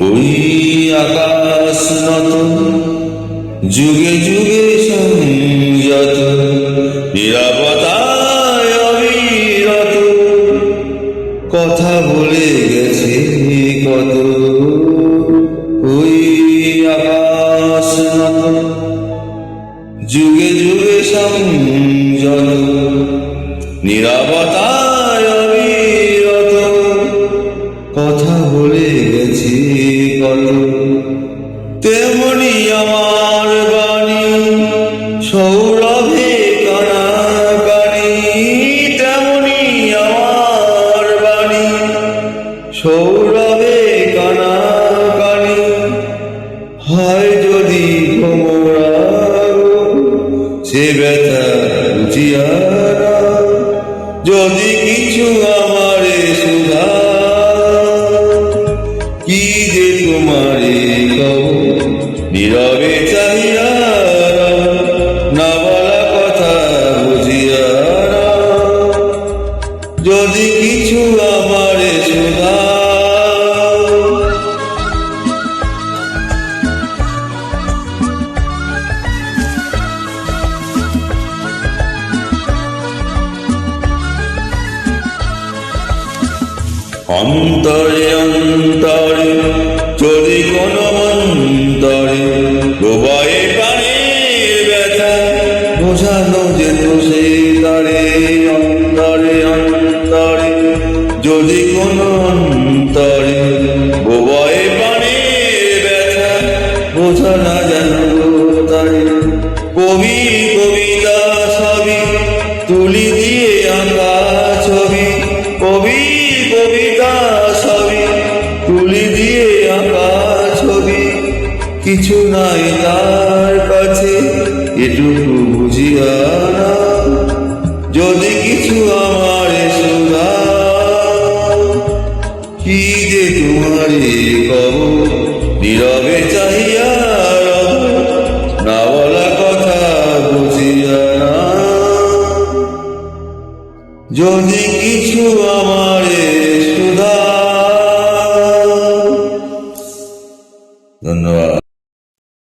ওই আকাশ নত যুগে যুগে সংযত নিরাপদায় অবিরত। কথা বলে গেছে কত, ওই আকাশ নত যুগে যুগে সংযত নিরাপদায় অবিরত। কথা তেমনি আমার বাণী, সৌরভে কানাকানি তেমনি আমার বাণী, সৌরভে কানাকানি হয় যদি ভোমরা সে ব্যথা বুঝিয়া যদি কিছু আমারে কি যে তোমারে কব নীরবে অন্তরে অন্তরে, যদি কোন অন্তরে ডোবায়ে প্রাণের ব্যথা বোঝানো যেত সে তারে, অন্তরে অন্তরে, যদি কোন অন্তরে ডোবায়ে প্রাণের ব্যথা বোঝা না জানো তারে। কবি, কবিতা সবই তুলি কিছু নাই তার কাছে, এটুকু বুঝিয়া যদি কিছু আমার কি যে তোমারে নীরবে চাহিয়া না বলা কথা বুঝিয়া যদি কিছু আমারে